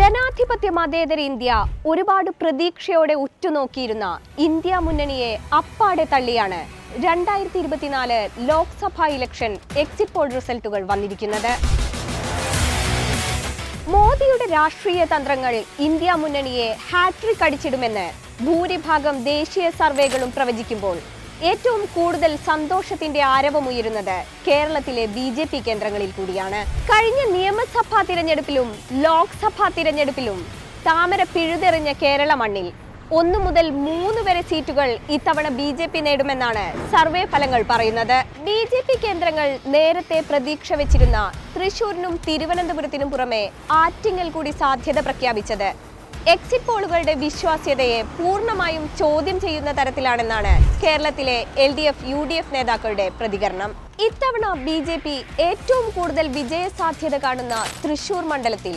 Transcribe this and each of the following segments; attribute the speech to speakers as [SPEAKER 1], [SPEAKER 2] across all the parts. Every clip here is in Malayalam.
[SPEAKER 1] ജനാധിപത്യ മതേതര ഇന്ത്യ ഒരുപാട് പ്രതീക്ഷയോടെ ഉറ്റുനോക്കിയിരുന്ന ഇന്ത്യ മുന്നണിയെ അപ്പാടെ തള്ളിയാണ് രണ്ടായിരത്തി ഇരുപത്തിനാല് ലോക്സഭാ ഇലക്ഷൻ എക്സിറ്റ് പോൾ റിസൾട്ടുകൾ വന്നിരിക്കുന്നത്. മോദിയുടെ രാഷ്ട്രീയ തന്ത്രങ്ങൾ ഇന്ത്യ മുന്നണിയെ ഹാട്രിക് അടിച്ചിടുമെന്ന് ഭൂരിഭാഗം ദേശീയ സർവേകളും പ്രവചിക്കുമ്പോൾ ഏറ്റവും കൂടുതൽ സന്തോഷത്തിന്റെ ആരവമുയരുന്നത് കേരളത്തിലെ ബി ജെ പി കേന്ദ്രങ്ങളിൽ കൂടിയാണ്. കഴിഞ്ഞ നിയമസഭാ തിരഞ്ഞെടുപ്പിലും ലോക്സഭാ തിരഞ്ഞെടുപ്പിലും താമര പിഴുതെറിഞ്ഞ കേരള മണ്ണിൽ ഒന്നു മുതൽ മൂന്ന് വരെ സീറ്റുകൾ ഇത്തവണ ബി ജെ പി നേടുമെന്നാണ് സർവേ ഫലങ്ങൾ പറയുന്നത്. ബി ജെ പി കേന്ദ്രങ്ങൾ നേരത്തെ പ്രതീക്ഷ വെച്ചിരുന്ന തൃശൂരിനും തിരുവനന്തപുരത്തിനും പുറമെ ആറ്റിങ്ങൽ കൂടി സാധ്യത പ്രഖ്യാപിച്ചത് എക്സിറ്റ് പോളുകളുടെ വിശ്വാസ്യതയെ പൂർണമായും ചോദ്യം ചെയ്യുന്ന തരത്തിലാണെന്നാണ് കേരളത്തിലെ L D F U D F നേതാക്കളുടെ പ്രതികരണം. ഇത്തവണ ബി ജെ പി ഏറ്റവും കൂടുതൽ വിജയ സാധ്യത കാണുന്ന തൃശൂർ മണ്ഡലത്തിൽ.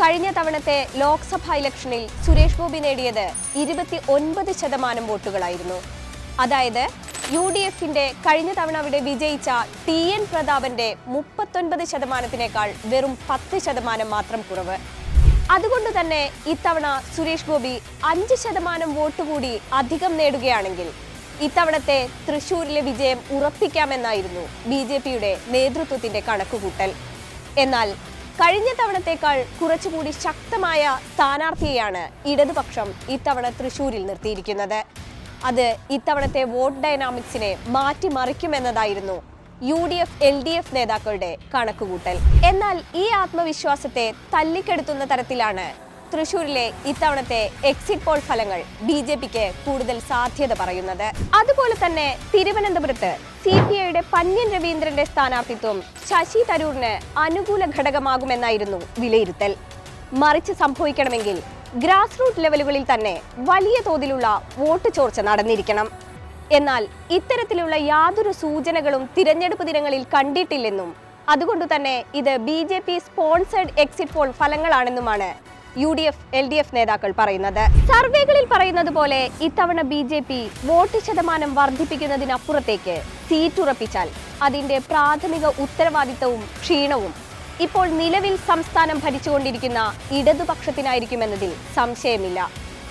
[SPEAKER 1] കഴിഞ്ഞ തവണത്തെ ലോക്സഭാ ഇലക്ഷനിൽ സുരേഷ് ഗോപി നേടിയത് ഇരുപത്തി ഒൻപത് ശതമാനം വോട്ടുകളായിരുന്നു. അതായത് യു ഡി എഫിന്റെ കഴിഞ്ഞ തവണ അവിടെ വിജയിച്ച ടി എൻ പ്രതാപന്റെ മുപ്പത്തൊൻപത് ശതമാനത്തിനേക്കാൾ വെറും പത്ത് ശതമാനം മാത്രം കുറവ്. അതുകൊണ്ട് തന്നെ ഇത്തവണ സുരേഷ് ഗോപി അഞ്ച് ശതമാനം വോട്ട് കൂടി അധികം നേടുകയാണെങ്കിൽ ഇത്തവണത്തെ തൃശൂരിലെ വിജയം ഉറപ്പിക്കാമെന്നായിരുന്നു ബി ജെ പിയുടെ നേതൃത്വത്തിന്റെ കണക്കുകൂട്ടൽ. എന്നാൽ കഴിഞ്ഞ തവണത്തേക്കാൾ കുറച്ചുകൂടി ശക്തമായ സ്ഥാനാർത്ഥിയെയാണ് ഇടതുപക്ഷം ഇത്തവണ തൃശൂരിൽ നിർത്തിയിരിക്കുന്നത്. അത് ഇത്തവണത്തെ വോട്ട് ഡൈനാമിക്സിനെ മാറ്റിമറിക്കുമെന്നതായിരുന്നു U D F L D F നേതാക്കളുടെ കണക്കുകൂട്ടൽ. എന്നാൽ ഈ ആത്മവിശ്വാസത്തെ തല്ലിക്കെടുത്തുന്ന തരത്തിലാണ് തൃശൂരിലെ ഇത്തവണത്തെ എക്സിറ്റ് പോൾ ഫലങ്ങൾ ബി ജെ പിക്ക് കൂടുതൽ സാധ്യത പറയുന്നത്. അതുപോലെ തന്നെ തിരുവനന്തപുരത്ത് സി പി ഐയുടെ പന്യൻ രവീന്ദ്രന്റെ സ്ഥാനാർത്ഥിത്വം ശശി തരൂരിന് അനുകൂല ഘടകമാകുമെന്നായിരുന്നു വിലയിരുത്തൽ. മറിച്ച് സംഭവിക്കണമെങ്കിൽ ഗ്രാസ് റൂട്ട് ലെവലുകളിൽ തന്നെ വലിയ തോതിലുള്ള വോട്ട് ചോർച്ച നടന്നിരിക്കണം. എന്നാൽ ഇത്തരത്തിലുള്ള യാതൊരു സൂചനകളും തിരഞ്ഞെടുപ്പ് ദിനങ്ങളിൽ കണ്ടിട്ടില്ലെന്നും അതുകൊണ്ട് തന്നെ ഇത് B J P sponsored exit poll ഫലങ്ങളാണെന്നുമാണ് U D F L D F നേതാക്കൾ പറയുന്നത്. സർവേകളിൽ പറയുന്നത് പോലെ ഇത്തവണ ബി ജെ പി വോട്ട് ശതമാനം വർദ്ധിപ്പിക്കുന്നതിനപ്പുറത്തേക്ക് സീറ്റ് ഉറപ്പിച്ചാൽ അതിന്റെ പ്രാഥമിക ഉത്തരവാദിത്തവും ക്ഷീണവും ഇപ്പോൾ നിലവിൽ സംസ്ഥാനം ഭരിച്ചുകൊണ്ടിരിക്കുന്ന ഇടതുപക്ഷത്തിനായിരിക്കുമെന്നതിൽ സംശയമില്ല.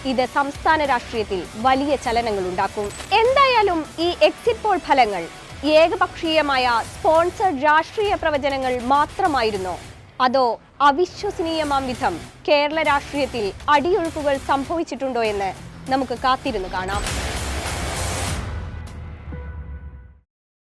[SPEAKER 1] ഇത് സംസ്ഥാന രാഷ്ട്രീയത്തിൽ വലിയ ചലനങ്ങൾ ഉണ്ടാക്കും എന്തായാലും ഈ എക്സിറ്റ് പോൾ ഫലങ്ങൾ ഏകപക്ഷീയമായ സ്പോൺസർഡ് രാഷ്ട്രീയ പ്രവചനങ്ങൾ മാത്രമായിരുന്നോ? അതോ അവിശ്വസനീയമാം വിധം കേരള രാഷ്ട്രീയത്തിൽ അടിയൊഴുക്കുകൾ സംഭവിച്ചിട്ടുണ്ടോ എന്ന് നമുക്ക് കാത്തിരുന്നു കാണാം.